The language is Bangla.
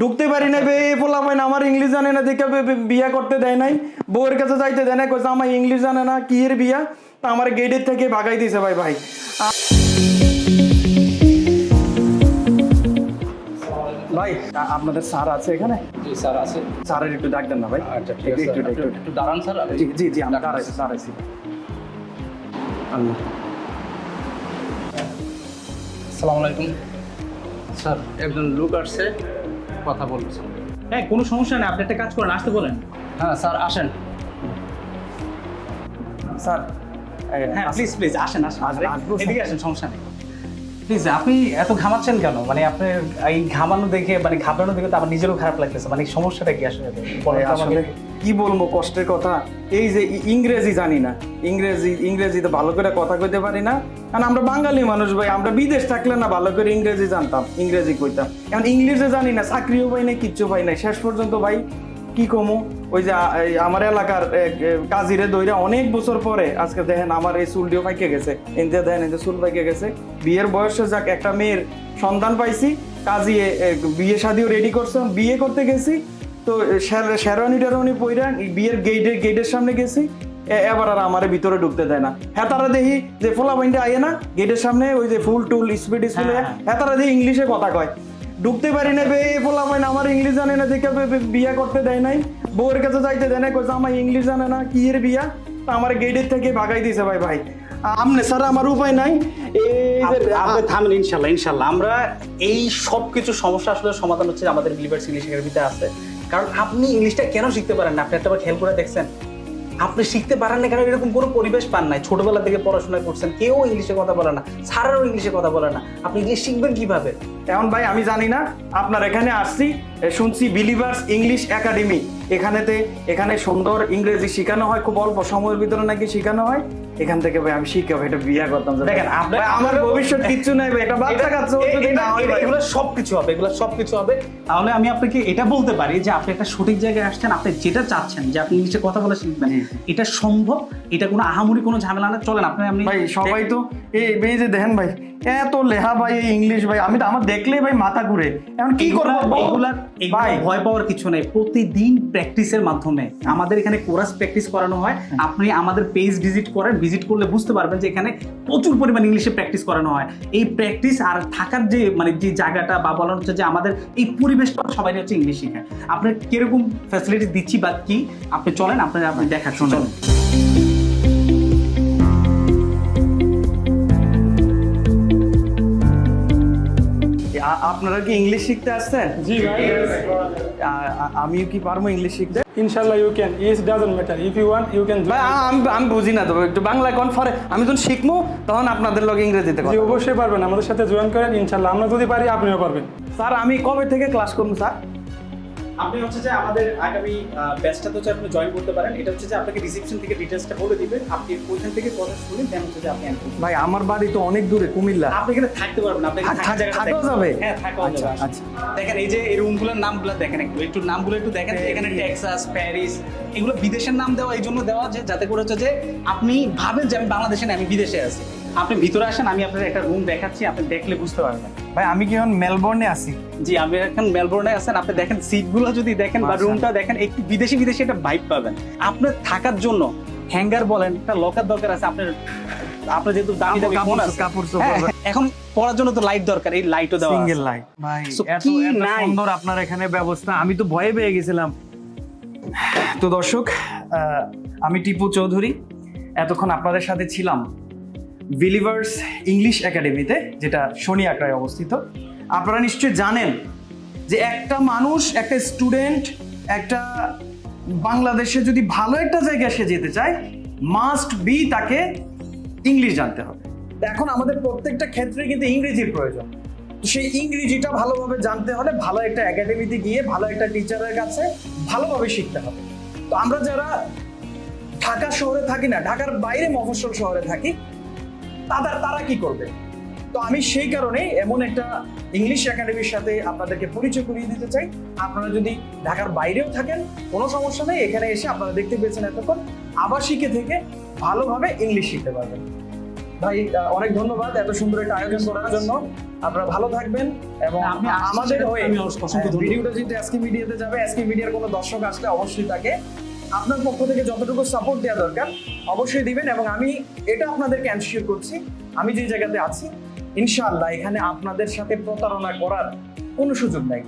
ঢুকতে পারি না বে পোলা পাই না আমার ইংলিশ জানে না দেখে বিয়া করতে দেয় নাই। বউয়ের কাছে যাইতে দেয় না কইছে আমার ইংলিশ জানে না কি এর বিয়া? তা আমার গেটের থেকে ভাগাই দিছে ভাই ভাই। ভাই আপনাদের স্যার আছে এখানে? জি স্যার আছে। স্যারের একটু ডাক দেন না ভাই। আচ্ছা ঠিক একটু আছে একটু একটু একটু। একটু দাঁড়ান স্যার জি জি জি আমরা দাঁড়াইছি দাঁড়াইছি। আল্লাহ। আসসালামু আলাইকুম। স্যার একজন লোক আসছে। কথা বলছে। হ্যাঁ কোনো সমস্যা নেই আপনি একটা কাজ করেন আসতে বলেন। হ্যাঁ স্যার আসেন। স্যার হ্যাঁ প্লিজ প্লিজ আসেন আসেন। এদিকে আসেন সমস্যা নেই। প্লিজ আপনি এত ঘামাচ্ছেন কেন? মানে আপনার এই ঘামানো দেখে মানে ঘাবড়ানো দেখে তো আমার নিজেরও খারাপ লাগতেছে। মানে সমস্যাটা কি আসলে কি বলব কষ্টের কথা? এই যে ইংরেজি জানি না। ইংরেজি ইংরেজিতে ভালো করে কথা কইতে পারি না। কারণ আমরা বাঙালি মানুষ ভাই আমরা বিদেশ থাকলে না ভালো করে ইংরেজি জানতাম ইংরেজি কইতাম। এখন ইংলিশে জানি না চাকরিও পাই না কিচ্ছু পাই না শেষ পর্যন্ত ভাই কি কমু? ওই যে আমার এলাকার কাজিরে দইরা অনেক বছর পরে আজকে দেখেন আমার এই চুলটিও পাইকে গেছে। এনতে দেখেন এনতে চুল পাইকে গেছে। বিয়ের বয়সে যাক একটা মেয়ের সন্তান পাইছি। কাজী এ, এ, বিয়ে শাদিও রেডি করছে বিয়ে করতে গেছি। তো শের- শেরওয়ানি টেরওয়ানি পইরা বিয়ের গেটে গেটের সামনে গেছি। এবার আর আমারে ভিতরে ঢুকতে দেয় না। হ্যাঁ তারা দেখি যে ফোলা বাইন্ডে আইয়ে না গেটের সামনে ওই যে ফুল টুল স্পিড স্পিড হ্যাঁ, হ্যাঁ। তারা দেখি ইংলিশে কথা কয়। ঢুকতে পারি না বে ফোলা বাইন আমার ইংলিশ জানে না দেখে বিয়া করতে দেয় নাই। বউয়ের কাছে যাইতে দেয় না কইছে আমার ইংলিশ জানে না কি এর বিয়া? তা আমার গেটের থেকে ভাগাই দিছে ভাই ভাই। আমনে স্যার আমার উপায় নাই। আপনি- থামেন ইনশাল্লাহ ইনশাল্লাহ। আমরা এই সব কিছু সমস্যা আসলে সমাধান হচ্ছে আমাদের বিলিভার্স ইংলিশ একাডেমিতে আছে। কারণ আপনি ইংলিশটা কেন শিখতে পারেন না? আপনি একটা খেয়াল করে দেখছেন। আপনি শিখতে পারেন না কারণ এরকম কোনো পরিবেশ পান নাই। ছোটবেলা থেকে পড়াশোনা করছেন। কেউ ইংলিশে কথা বলে না। স্যারেরও ইংলিশে কথা বলে না। আপনি ইংলিশ শিখবেন কীভাবে? এমন ভাই, আমি জানি না। আপনার এখানে আসছি। শুনছি বিলিভার্স ইংলিশ একাডেমি এখানেতে এখানে সুন্দর ইংরেজি শেখানো হয় খুব অল্প সময়ের ভিতরে নাকি শেখানো হয়। এখান থেকে ভাই আমি শিখাবো এটা বিয়া করতাম দেখেন, আমার ভবিষ্যৎ কিচ্ছু নাই ভাই এটা বাচ্চা কাচ্চা যদি না হয় এগুলো সব কিছু হবে এগুলো সব কিছু হবে। তাহলে আমি আপনাকে এটা বলতে পারি যে আপনি একটা সঠিক জায়গায় আসছেন আপনি যেটা চাচ্ছেন যে আপনি ইংলিশে কথা বলা শিখবেন এটা সম্ভব? এটা কোনো আহামরি কোনো ঝামেলা না চলেন আপনি আপনি ভাই সবাই তো এই এই যে দেখেন ভাই এত লেহা ভাই এই ইংলিশ ভাই। আমি তো আমার দেখলেই ভাই মাথা ঘুরে। এখন কি করব এগুলা ভাই। ভয় পাওয়ার কিছু নেই। প্রতিদিন প্র্যাকটিসের মাধ্যমে। আমাদের এখানে কোরাস প্র্যাকটিস করানো হয়। আপনি আমাদের পেজ ভিজিট করেন। ভিজিট করলে বুঝতে পারবেন যে এখানে প্রচুর পরিমাণ ইংলিশে প্র্যাকটিস করানো হয়। এই প্র্যাকটিস আর থাকার যে মানে যে জায়গাটা বা বলা হচ্ছে যে আমাদের এই পরিবেশটা সবাই হচ্ছে ইংলিশ শেখায়। আপনার কীরকম ফ্যাসিলিটি দিচ্ছি বা কি? আপনি চলেন আপনার আপনি দেখা শুনেন। আপনারা কি ইংলিশ শিখতে আসছেন? জি ভাই। আমিও কি পারব ইংলিশ শিখতে? ইনশাল্লাহ you can is doesn't matter if you want you can ভাই আমি আমি বুঝি না তো। একটু বাংলা কোন ফরে? আমি যখন শিখব তখন আপনাদের লগে ইংরেজিতে জি। অবশ্যই পারবেন। আমাদের সাথে জয়েন করেন ইনশাল্লাহ আমরা যদি পারি আপনিও পারবেন। স্যার আমি কবে থেকে ক্লাস করব স্যার? আপনি হচ্ছে যে আমাদের আগামী ব্যাচটাতে হচ্ছে আপনি জয়েন করতে পারেন। এটা হচ্ছে যে আপনাকে রিসেপশন থেকে ডিটেলসটা বলে দিবেন আপনি ওইখান থেকে কথা শুনেন দেন হচ্ছে যে আপনি ভাই আমার বাড়ি তো অনেক দূরে কুমিল্লা। আপনি এখানে থাকতে পারবেন আপনি থাক- দেখেন। যাবে? হ্যাঁ থাকাও আচ্ছা, যাবে। আচ্ছা। দেখেন এই যে এই রুমগুলোর নামগুলো দেখেন একটু একটু নামগুলো একটু দেখেন। এখানে টেক্সাস প্যারিস এগুলো বিদেশের নাম দেওয়া এই জন্য দেওয়া যে যাতে করে হচ্ছে যে আপনি ভাবেন যে আমি বাংলাদেশে না আমি বিদেশে আছি। আপনি ভিতরে আসেন আমি আপনার একটা রুম দেখাচ্ছি আপনি দেখলে বুঝতে পারবেন। ভাই আমি কি এখন মেলবোর্নে আছি? জি আমি এখন মেলবোর্নে আছেন আপনি দেখেন সিটগুলো যদি দেখেন বা। রুমটা দেখেন একটু বিদেশি বিদেশি একটা ভাইব পাবেন। আপনার থাকার জন্য হ্যাঙ্গার বলেন একটা লকার দরকার আছে আপনার আপনার যেহেতু দামি দামি ফোন আছে। কাপড় হ্যাঁ, হ্যাঁ, এখন পড়ার জন্য তো লাইট দরকার এই লাইটও দেওয়া সিঙ্গেল লাইট ভাই এত? সুন্দর আপনার এখানে ব্যবস্থা। আমি তো ভয়ে পেয়ে গেছিলাম। তো দর্শক আহ, আমি টিপু চৌধুরী। এতক্ষণ আপনাদের সাথে ছিলাম। বিলিভার্স ইংলিশ একাডেমিতে যেটা শনি আকড়ায় অবস্থিত, আপনারা নিশ্চয়ই জানেন যে একটা মানুষ, একটা স্টুডেন্ট একটা বাংলাদেশে যদি ভালো একটা জায়গায় সে যেতে চায় মাস্ট বি তাকে ইংলিশ জানতে হবে। এখন আমাদের প্রত্যেকটা ক্ষেত্রে কিন্তু ইংরেজির প্রয়োজন। সেই ইংরেজিটা ভালোভাবে জানতে হলে ভালো একটা একাডেমিতে গিয়ে ভালো একটা টিচারের কাছে ভালোভাবে শিখতে হবে। তো আমরা যারা ঢাকা শহরে থাকি না, ঢাকার বাইরে মফস্বল শহরে থাকি তাদের তারা কি করবে? তো আমি সেই কারণে এমন একটা ইংলিশ একাডেমির সাথে আপনাদেরকে পরিচয় করিয়ে দিতে চাই। আপনারা যদি ঢাকার বাইরেও থাকেন কোনো সমস্যা নেই এখানে এসে আপনারা দেখতে পেয়েছেন এতক্ষণ। আবাসিকে থেকে ভালোভাবে ইংলিশ শিখতে পারবেন। ভাই অনেক ধন্যবাদ এত সুন্দর একটা আয়োজন করার জন্য। আপনারা ভালো থাকবেন এবং আমাদের হয়ে হ্যাঁ। ভিডিওটা যদি আজকে মিডিয়াতে যাবে আজকে মিডিয়ার কোনো দর্শক আসলে অবশ্যই তাকে আপনার পক্ষ থেকে যতটুকু সাপোর্ট দেওয়া দরকার, অবশ্যই দিবেন এবং আমি এটা আপনাদেরকে অ্যানসিওর করছি। আমি যে জায়গাতে আছি, ইনশাআল্লাহ এখানে আপনাদের সাথে প্রতারণা করার কোনো সুযোগ নাই।